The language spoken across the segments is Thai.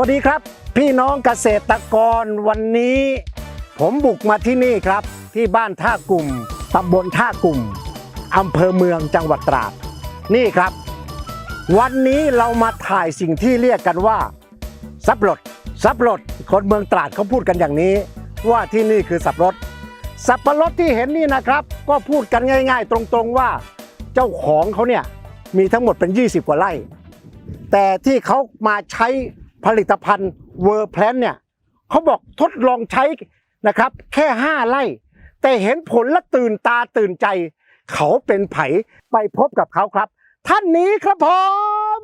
วัสดีครับ พี่น้องเกษตรกรวันนี้ ผมบุกมาที่นี่ครับ ที่บ้านท่ากลุ่มตำบลท่ากลุ่มอำเภอเมืองจังหวัดตราด นี่ครับ วันนี้เรามาถ่ายสิ่งที่เรียกกันว่าสับปะรดสับปะรดคนเมืองตราดเขาพูดกันอย่างนี้ ว่าที่นี่คือสับปะรดสับปะรดที่เห็นนี่นะครับ ก็พูดกันง่าย ๆ ตรงๆว่า เจ้าของเขาเนี่ยมีทั้งหมดเป็น 20 กว่าไร่ แต่ที่เขามาใช้ ผลิตภัณฑ์เวอร์แพลนเนี่ยเขาบอกทดลองใช้นะครับ แค่ 5 ไร่ แต่เห็นผลและตื่นตาตื่นใจ เขาเป็นไผไปพบกับเขาครับ ท่านนี้ครับผม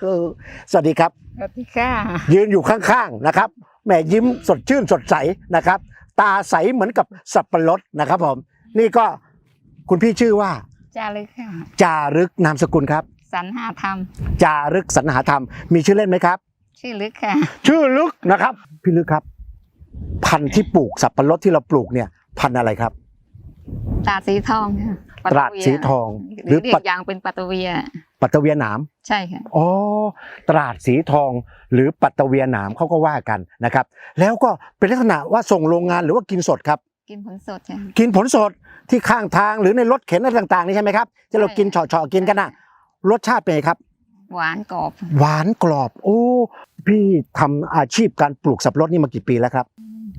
เออสวัสดีครับ สวัสดีค่ะ ยืนอยู่ข้างๆนะครับแหมยิ้มสดชื่นสดใสนะครับ ตาใสเหมือนกับสับปะรดนะครับผม นี่ก็คุณพี่ชื่อว่า จารึกค่ะ จารึกนามสกุลครับ สรรหาธรรม จารึกสรรหาธรรม มีชื่อเล่นไหมครับ ชื่อลึกค่ะ ชื่อลึกนะครับ พี่ลึกครับ พันธุ์ที่ปลูกสับปะรดที่เราปลูกเนี่ย พันธุ์อะไรครับ ตราดสีทองค่ะตราดสีทองหรือเรียปักอย่างเป็นปัตเตเวีย ปัตตะเวียหนาม ใช่ค่ะ อ๋อตราดสีทองหรือปัตตะเวียหนามเขาก็ว่ากันนะครับ แล้วก็เป็นลักษณะว่าส่งโรงงานหรือว่ากินสดครับ กินผลสดค่ะ กินผลสดที่ข้างทางหรือในรถเข็นอะไรต่างๆนี่ใช่ไหมครับที่เรากินเฉาะๆกินกันนะรสชาติเป็นไงครับ หวานกรอบ หวานกรอบ โอ้ พี่ทำอาชีพการปลูกสับปะรดนี่มากี่ปีแล้วครับ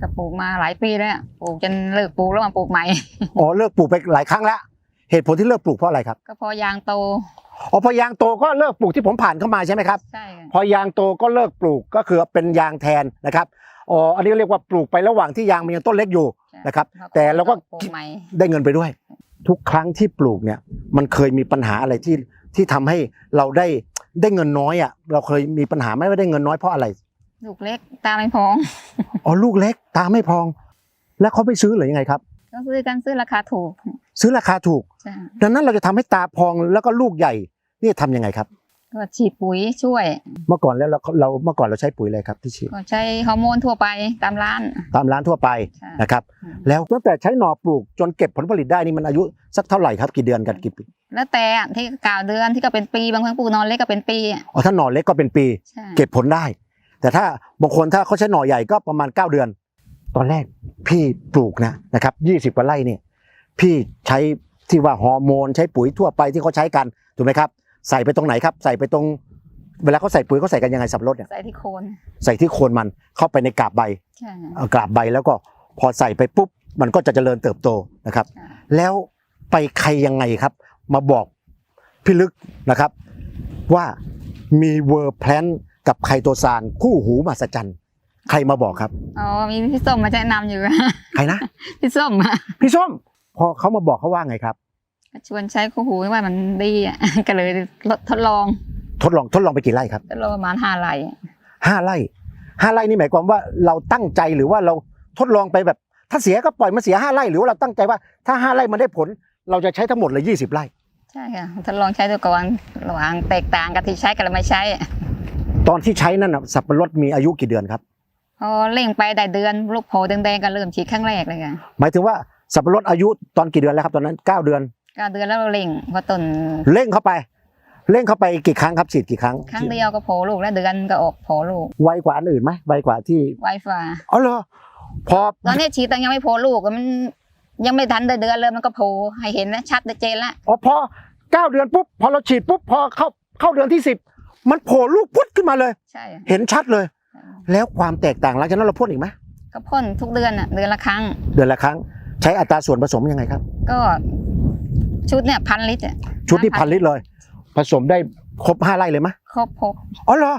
ก็ปลูกมาหลายปีแล้ว ปลูกจนเลิกปลูกแล้วมาปลูกใหม่ อ๋อเลิกปลูกไปหลายครั้งแล้ว เหตุผลที่เลิกปลูกเพราะอะไรครับ ก็พอยางโต อ๋อพอยางโตก็เลิกปลูกที่ผมผ่านเข้ามาใช่ไหมครับ ใช่ค่ะพอยางโตก็เลิกปลูกก็คือเป็นยางแทนนะครับ อ๋ออันนี้เรียกว่าปลูกไประหว่างที่ยางมันยังต้นเล็กอยู่ใช่นะครับ แต่เราก็ปลูกใหม่ ได้เงินไปด้วย ทุกครั้งที่ปลูกเนี่ยมันเคยมีปัญหาอะไรที่ที่ทำให้เราได้ ได้เงินน้อยอะเราเคยมีปัญหาไหมว่าได้เงินน้อยเพราะอะไรลูกเล็กตาไม่พอง อ๋อลูกเล็กตาไม่พอง แล้วเขาไปซื้อหรือยังไงครับก็ซื้อกันซื้อราคาถูก ซื้อราคาถูกใช่ดังนั้นเราจะทำให้ตาพองแล้วก็ลูกใหญ่นี่ทำยังไงครับก็ฉีดปุ๋ยช่วย เมื่อก่อนแล้วเราเราเมื่อก่อนเราใช้ปุ๋ยอะไรครับที่ฉีดก็ใช้ฮอร์โมนทั่วไปตามร้าน ตามร้านทั่วไปใช่นะครับอืมแล้วตั้งแต่ใช้หน่อปลูกจนเก็บผลผลิตได้นี่มันอายุสักเท่าไหร่ครับกี่เดือนกันกี่ปี แล้วแต่อะที่เก่าเดือนที่ก็เป็นปีบางครั้งปลูกนอนเล็กก็เป็นปีอะอ๋อถ้าหน่อเล็กก็เป็นปี ใช่เก็บผลได้ แต่ถ้าบางคนถ้าเขาใช้หน่อใหญ่ก็ประมาณ 9 เดือน ตอนแรกพี่ปลูกนะนะครับ 20กว่าไร่เนี่ยพี่ใช้ที่ว่าฮอร์โมนใช้ปุ๋ยทั่วไปที่เขาใช้กันถูกไหมครับ ใส่ไปตรงไหนครับ ใส่ไปตรง เวลาเขาใส่ปุ๋ยเขาใส่กันยังไงสับปะรดเนี่ยใส่ที่โคนใส่ที่โคนมันเข้าไปในกาบใบใช่เอากาบใบแล้วก็พอใส่ไปปุ๊บมันก็จะเจริญเติบโตนะครับใช่แล้วไปใครยังไงครับ มาบอกพี่ลึกนะครับ ว่ามีเวอร์แพลนกับไคโตซานคู่หูมหัศจรรย์ใครมาบอกครับอ๋อมีพี่ส้มมาแนะนำอยู่ใครนะพี่ส้มอะพี่ส้มพอเขามาบอกเขาว่าไงครับก็ชวนใช้คู่หูว่ามันดีอะก็เลยทดลอง ทดลองทดลองไปกี่ไร่ครับทดลองประมาณห้าไร่ห้าไร่ห้าไร่นี่หมายความว่าเราตั้งใจหรือว่าเราทดลองไปแบบ ถ้าเสียก็ปล่อยมันเสียห้าไร่หรือว่าเราตั้งใจว่าถ้าห้าไร่มันได้ผล เราจะใช้ทั้งหมดเลยยี่สิบไร่ใช่ค่ะทดลองใช้ดูก่อนระหว่างแตกต่างกับที่ใช้กับไม่ใช้อะตอนที่ใช้นั่นนะสับปะรดมีอายุกี่เดือนครับพอเร่งไปได้เดือนลูกโผล่แดงๆก็เริ่มฉีดครั้งแรกเลยค่ะหมายถึงว่าสับปะรดอายุตอนกี่เดือนแล้วครับตอนนั้นเก้าเดือนก็เดือนแล้วเราเร่งพอต้นเร่งเข้าไปเร่งเข้าไปกี่ครั้งครับฉีดกี่ครั้ง ครั้งเดียวก็โผล่ลูกแล้วเดือนก็ออกโผล่ลูกไวกว่าอันอื่นไหมไวกว่าที่ไวฟ้าอ๋อเหรอพอตอนนี้ฉีดแต่ยังไม่โผล่ลูกมัน ยังไม่ทันได้เดือนเลยมันก็โผล่ให้เห็นนะชัดเจนละอ๋อพอเก้าเดือนปุ๊บพอเราฉีดปุ๊บพอเข้าเข้าเดือนที่สิบมันโผล่ลูกพุดขึ้นมาเลย ใช่ เห็นชัดเลย แล้วความแตกต่างหลังจากนั้นเราพ่นอีกไหมก็พ่นทุกเดือนอะเดือนละครั้ง เดือนละครั้ง ใช้อัตราส่วนผสมยังไงครับ ก็ชุดเนี่ยพันลิตรอะชุดนี้พันลิตรเลย ผสมได้ครบห้าไร่เลยไหมครบหกอ๋อเหรอ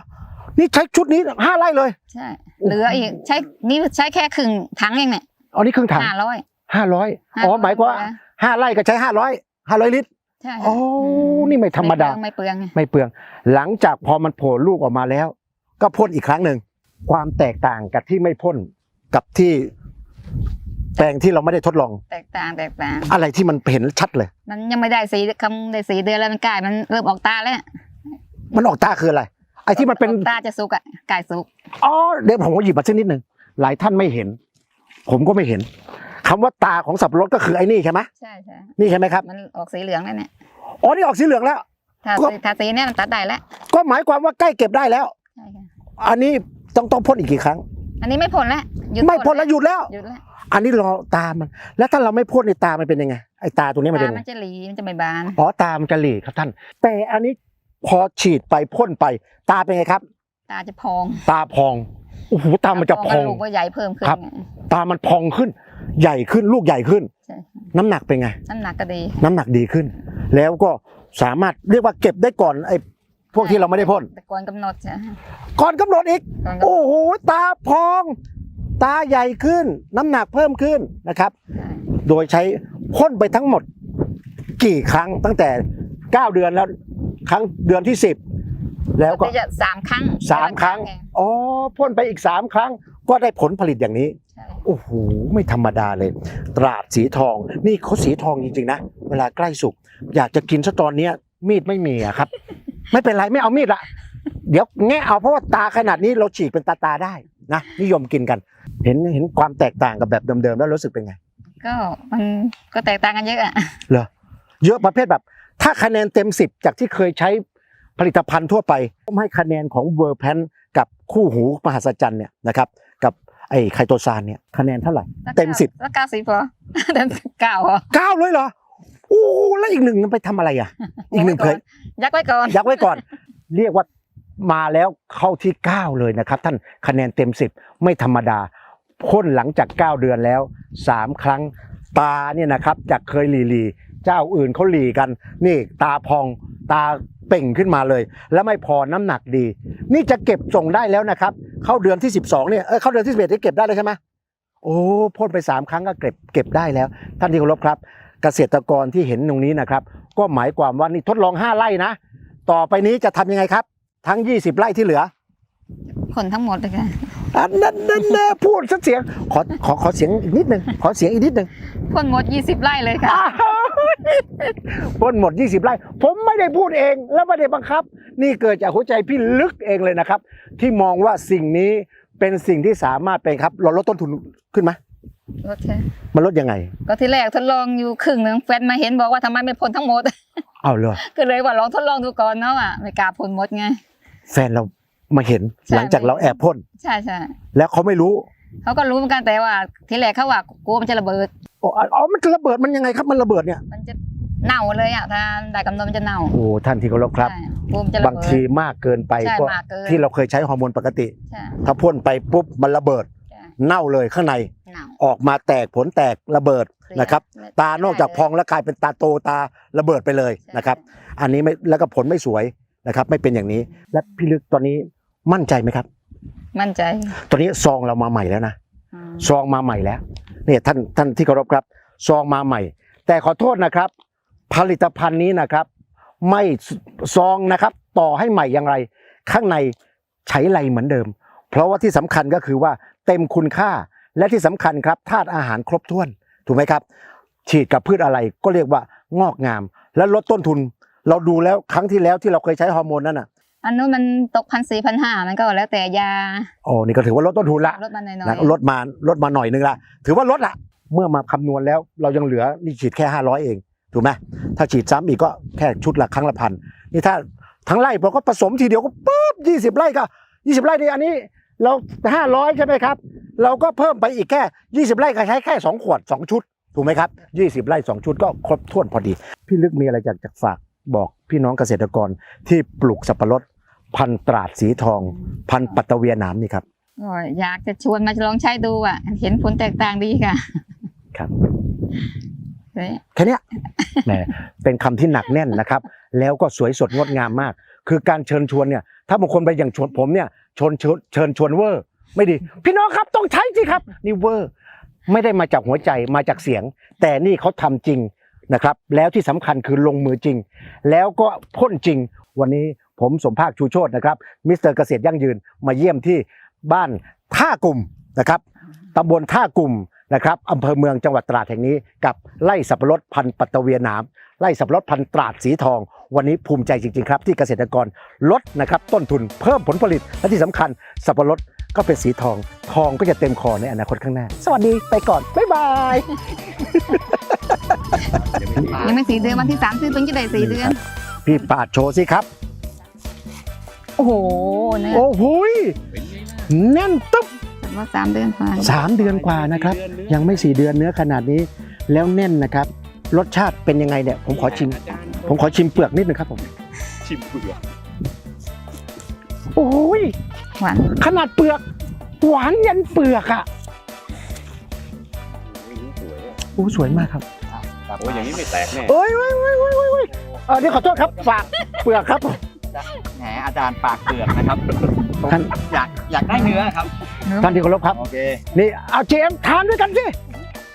นี่ใช้ชุดนี้ห้าไร่เลย ใช่ เหลืออีกใช้นี่ใช้แค่ครึ่งถังเองเนี่ยอ๋อนี่ครึ่งถังห้าร้อย ห้าร้อยอ๋อหมายความว่าห้าไร่ก็ใช้ห้าร้อยห้าร้อยลิตรใช่อ๋อนี่ไม่ธรรมดาไม่เปลืองไงไม่เปลือง หลังจากพอมันโผล่ลูกออกมาแล้ว ก็พ่นอีกครั้งหนึ่งความแตกต่างกับที่ไม่พ่นกับที่แปลงที่เราไม่ได้ทดลอง แตกต่างแตกต่าง อะไรที่มันเห็นชัดเลย มันยังไม่ได้สีคำได้สีเดือนแล้วมันกลายมันเริ่มออกตาแล้วมันออกตาคืออะไรไอ้ที่มันเป็นออกตาจะสุกอะกายสุกอ๋อเดี๋ยวผมก็หยิบมาสักนิดหนึ่งหลายท่านไม่เห็น ผมก็ไม่เห็น คำว่าตาของสับปะรดก็คือไอ้นี่ใช่ไหมใช่ใช่นี่ใช่ไหมครับมันออกสีเหลืองแล้วเนี่ยอ๋อนี่ออกสีเหลืองแล้วถ้าก็ สีถ้าสีเนี่ยมันตัดได้แล้วก็หมายความว่าใกล้เก็บได้แล้ว ใช่ค่ะอันนี้ต้องต้องพ่นอีกกี่ครั้ง อันนี้ไม่พ่นแล้วหยุดไม่พ่นแล้วหยุดแล้ว หยุดแล้วอันนี้รอตามัน แล้วถ้าเราไม่พ่นในตามันเป็นยังไงไอ้ตาตัวนี้มันเป็นตายังไงมันจะหลีมันจะไม่บาน อ๋อตามันจะหลีครับท่าน แต่อันนี้พอฉีดไปพ่นไป ตาเป็นไงครับ ตาจะพองตาพองโอ้โหตามันจะพอง ลูกก็ใหญ่เพิ่มขึ้นครับ ไงตามันพองขึ้น ใหญ่ขึ้นลูกใหญ่ขึ้น ใช่น้ำหนักเป็นไง น้ำหนักก็ดีน้ำหนักดีขึ้น แล้วก็สามารถเรียกว่าเก็บได้ก่อนไอ้พวกที่เราไม่ได้พ่น แต่ก่อนกำหนดใช่ก่อนกำหนดอีก ก่อนกำหนดโอ้โห ตาพอง ตาใหญ่ขึ้น น้ำหนักเพิ่มขึ้นนะครับ ใช่โดยใช้พ่นไปทั้งหมด กี่ครั้งตั้งแต่ 9 เดือนแล้วครั้งเดือนที่ 10 แล้วก็จะสามครั้งสามครั้งไอ๋อพ่นไปอีก 3 ครั้งก็ได้ผลผลิตอย่างนี้ใช่ โอ้โหไม่ธรรมดาเลย ตราดสีทอง นี่เขาสีทองจริงๆนะเวลาใกล้สุก อยากจะกินซะตอนเนี้ยมีดไม่มีอะครับ ไม่เป็นไรไม่เอามีดละเดี๋ยวแงะเอาเพราะว่าตาขนาดนี้เราฉีกเป็นตาตาๆได้นะนิยมกินกัน เห็นเห็นความแตกต่างกับแบบเดิมๆแล้วรู้สึกเป็นไง ก็มันก็แตกต่างกันเยอะอะเหรอเยอะประเภทแบบ ถ้าคะแนนเต็ม10จากที่เคยใช้ผลิตภัณฑ์ทั่วไป ผมให้คะแนนของเวอร์แพนกับคู่หูมหัศจรรย์เนี่ยนะครับกับ ไอ้ไคโตซานเนี่ยคะแนนเท่าไหร่ เต็มสิบแล้วเก้าสิบพอเต็มเก้าพอเก้าเลยเหรอโอ้โหแล้วอีกหนึ่งมันไปทำอะไรอะ อีกหนึ่งเคยยักไว้ก่อนยักไว้ก่อน เรียกว่ามาแล้วเข้าที่9เลยนะครับ ท่านคะแนนเต็ม10ไม่ธรรมดาพ่นหลังจาก 9 เดือนแล้ว 3 ครั้งตาเนี่ยนะครับจากเคยหลีหลีเจ้าอื่นเขาหลีกัน นี่ตาพองตาเป่งขึ้นมาเลย แล้วไม่พอน้ำหนักดี นี่จะเก็บส่งได้แล้วนะครับ เข้าเดือนที่ 12เนี่ยเออเข้าเดือนที่11ที่เก็บได้เลยใช่ไหมโอ้พ่นไป 3 ครั้งก็เก็บเก็บได้แล้ว ท่านที่เคารพครับ เกษตรกรที่เห็นตรงนี้นะครับ ก็หมายความว่านี่ทดลอง 5 ไร่นะ ต่อไปนี้จะทำยังไงครับ ทั้ง 20 ไร่ที่เหลือคนทั้งหมดเลยค่ะอันนั้นนั่นแน่พูดสักเสียงขอขอขอเสียงอีกนิดหนึ่งขอเสียงอีกนิดหนึ่งพ่นหมดยี่สิบไร่เลยค่ะ อ้าวพ่นหมด 20ไร่ผมไม่ได้พูดเองแล้วไม่ได้บังคับ นี่เกิดจากหัวใจพี่ลึกเองเลยนะครับ ที่มองว่าสิ่งนี้เป็นสิ่งที่สามารถเป็นครับเราลดต้นทุนขึ้นไหมรถใช่มันลดยังไง ก็ที่แรกทดลองอยู่ครึ่งหนึ่งแฟนมาเห็นบอกว่าทำไมไม่พ่นทั้งหมด เอาเลย ก็เลยว่าลองทดลองดูก่อนเนาะอะไม่กล้าพ่นหมดไง แฟนเรามาเห็นใช่ หลังจากเราแอบพ่น ใช่ใช่แล้วเขาไม่รู้ เขาก็รู้เหมือนกันแต่ว่า ที่แรกเขาว่ากลัวมันจะระเบิด อ๋ออ๋อมันระเบิดมันยังไงครับมันระเบิดเนี่ยมันจะเน่าเลยอะถ้าได้กำหนดมันจะเน่าโอ้ท่านที่เคารพครับ ใช่กลัวมันจะระบางเบิด ทีมากเกินไปใช่ก็มากเกิน ที่เราเคยใช้ฮอร์โมนปกติ ใช่ถ้าพ่นไปปุ๊บมันระเบิด ใช่เน่าเลยข้างในเน่าออกมาแตกผลแตกระเบิดนะครับไม่ตานอกจากพองแล้วกลายเป็นตาโตตาระเบิดไปเลยใช่นะครับ อันนี้ไม่แล้วก็ผลไม่สวยนะครับ ไม่เป็นอย่างนี้ และพี่ลึกตอนนี้มั่นใจไหมครับ มั่นใจตอนนี้ซองเรามาใหม่แล้วนะอืมซองมาใหม่แล้วเนี่ยท่านท่านที่เคารพครับซองมาใหม่ แต่ขอโทษนะครับ ผลิตภัณฑ์นี้นะครับ ไม่ซองนะครับ ต่อให้ใหม่อย่างไร ข้างในใช้ไรเหมือนเดิม เพราะว่าที่สำคัญก็คือว่าเต็มคุณค่าและที่สำคัญครับธาตุอาหารครบถ้วน ถูกไหมครับ ฉีดกับพืชอะไรก็เรียกว่างอกงาม และลดต้นทุน เราดูแล้วครั้งที่แล้วที่เราเคยใช้ฮอร์โมนนั่นน่ะ อันนู้นมันตกพันสี่พันห้ามันก็แล้วแต่ยาโอ้นี่ก็ถือว่าลดต้นทุนละลดมาหน่อยนะๆลดมาลดมาหน่อยนึงละถือว่าลดละเมื่อมาคำนวณแล้วเรายังเหลือนี่ฉีดแค่500เองถูกไหมถ้าฉีดซ้ำอีกก็แค่ชุดละครั้งละพันนี่ถ้าทั้งไร่เราก็ผสมทีเดียวก็ปุ๊บ20ไร่ก็20ไร่นี่อันนี้ เรา500ใช่ไหมครับ เราก็เพิ่มไปอีกแค่20ไร่ก็ใช้แค่2ขวด2ชุดถูกไหมครับ20ไร่2ชุดก็ครบถ้วนพอดี พี่ลึกมีอะไรอยากจะฝากบอกพี่น้องเกษตรกรที่ปลูกสับปะรด พันธุ์ตราดสีทอง พันธุ์ปัตตะเวียหนามนี่ครับก็อยากจะชวนมาลองใช้ดูอะ เห็นผลแตกต่างดีค่ะ ครับเนี่ยแค่เนี้ยแหมเป็นคำที่หนักแน่นนะครับ แล้วก็สวยสดงดงามมาก คือการเชิญชวนเนี่ย ถ้าบางคนไปอย่างชวนผมเนี่ยชวนเชิญเชิญชวนเวอร์ ไม่ดี พี่น้องครับต้องใช้สิครับ นี่เวอร์ ไม่ได้มาจากหัวใจมาจากเสียง แต่นี่เขาทำจริงนะครับ แล้วที่สำคัญคือลงมือจริง แล้วก็พ่นจริง วันนี้ ผมสมภาคชูโชตนะครับมิสเตอร์เกษตรยั่งยืนมาเยี่ยมที่บ้านท่ากลุ่มนะครับตำบลท่ากลุ่มนะครับอำเภอเมืองจังหวัดตราดแห่งนี้กับไร่สับปะรดพันธุ์ปัตตะเวียหนามไร่สับปะรดพันธุ์ตราดสีทอง วันนี้ภูมิใจจริง ๆ ครับ ที่เกษตรกรลดนะครับต้นทุนเพิ่มผลผลิตและที่สำคัญสับปะรดก็เป็นสีทอง ทองก็จะเต็มคอในอนาคตข้างหน้า สวัสดีไปก่อน บ๊ายบายยังไม่สี่เดือนวันที่สามซื้อเพิ่งจะได้สี่เดือนพี่ปาดโชว์สิครับ โอ้โหเนี่ยโอ้โหยแน่นตึ๊บแต่ว่าสามเดือนผ่านสามเดือนกว่านะครับ ยังไม่สี่เดือนเนื้อขนาดนี้ แล้วแน่นนะครับ รสชาติเป็นยังไงเนี่ย ผมขอชิม ผมขอชิมเปลือกนิดนึงครับผมชิมเปลือกโอ้ยหวานขนาดเปลือกหวานยันเปลือกอะสวยอะโอ้สวยมากครับโอ้ยอย่างนี้ไม่แตกแน่ เอ้ยเว้ยเว้ยเว้ยเว้ยเว้ยเออนี่ขอโทษครับฝากเปลือกครับผม แหมอาจารย์ปากเปลือกนะครับผมท่าน อยากอยากได้เนื้อครับ ท่านที่เคารพครับ โอเค นี่เอาเจมทานด้วยกันสิ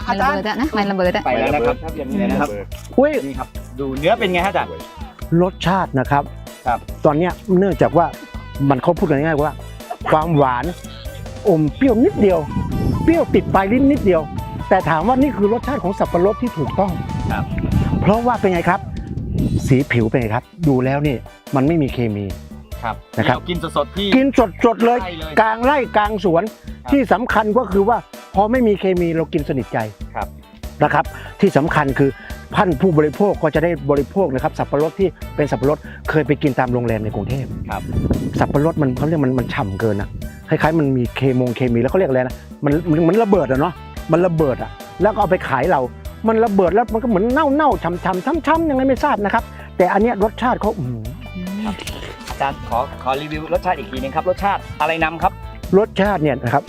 ไม่ระเบิดอะนะไม่ระเบิดอะไปแล้วนะครับครับอย่างนี่นี้นะนะคครัรับบอุ้ย นี่ครับ ดูเนื้อเป็นไงฮะอาจารย์ รสชาตินะครับครับ ตอนเนี้ยเนื่องจากว่ามันเขาพูดกันง่ายๆว่า ความหวานอมเปรี้ยวนิดเดียว เปรี้ยวติดปลายลิ้นนิดเดียว แต่ถามว่านี่คือรสชาติของสับปะรดที่ถูกต้องครับ เพราะว่าเป็นไงครับ สีผิวเป็นไงครับ ดูแล้วนี่มันไม่มีเคมี ครับนะครับที่เากินสดๆที่ กินสดๆเลยใช่เลยกลางไร่กลางสวนครับ ที่สำคัญก็คือว่าพอไม่มีเคมีเรากินสนิทใจครับ นะครับ ที่สำคัญคือท่านผู้บริโภคก็จะได้บริโภคนะครับสับปะรดที่เป็นสับปะรดเคยไปกินตามโรงแรมในกรุงเทพครับ สับปะรดมันเขาเรียกมันมันฉ่ำเกินนะคล้ายๆมันมีเคมงเคมีแล้วเขาเรียกอะไรนะมันมันมันระเบิดอะเนาะมันระเบิดอะแล้วก็เอาไปขายเรา มันระเบิดแล้วมันก็เหมือนเน่าเน่าๆฉ่ำๆช้ำๆยังไงไม่ทราบนะครับ แต่อันเนี้ยรสชาติเขาอื้อหืออาจารย์ขอขอรีวิวรสชาติอีกทีหนึงครับ รสชาติอะไรนำครับ รสชาติเนี่ยนะครับ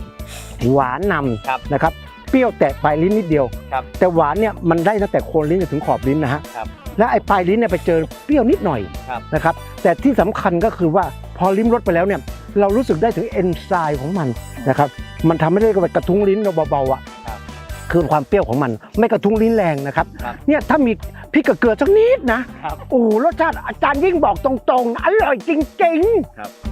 หวานนครับำนะครับเปรี้ยวแตะปลายลิ้นนิดเดียวครับแต่หวานเนี่ยมันได้ตั้งแต่โคนลิ้นจนถึงขอบลิ้นนะฮะครับและไอ้ปลายลิ้นเนี่ยไปเจอเปรี้ยวนิดหน่อยครับนะครับแต่ที่สำคัญก็คือว่าพอลิ้มรสไปแล้วเนี่ยเรารู้สึกได้ถึงเอนไซม์ของมันนะครับมันทำให้ได้กระทุ้งลิ้นเราเบาๆอะ ครับคือความเปรี้ยวของมัน ไม่กระทุ้งลิ้นแรงนะครับ ครับเนี่ยถ้ามีพริกกับเกลือสักนิดนะครับ โอ้โหรสชาติอาจารย์ยิ่งบอกตรงๆ อร่อยจริง ๆ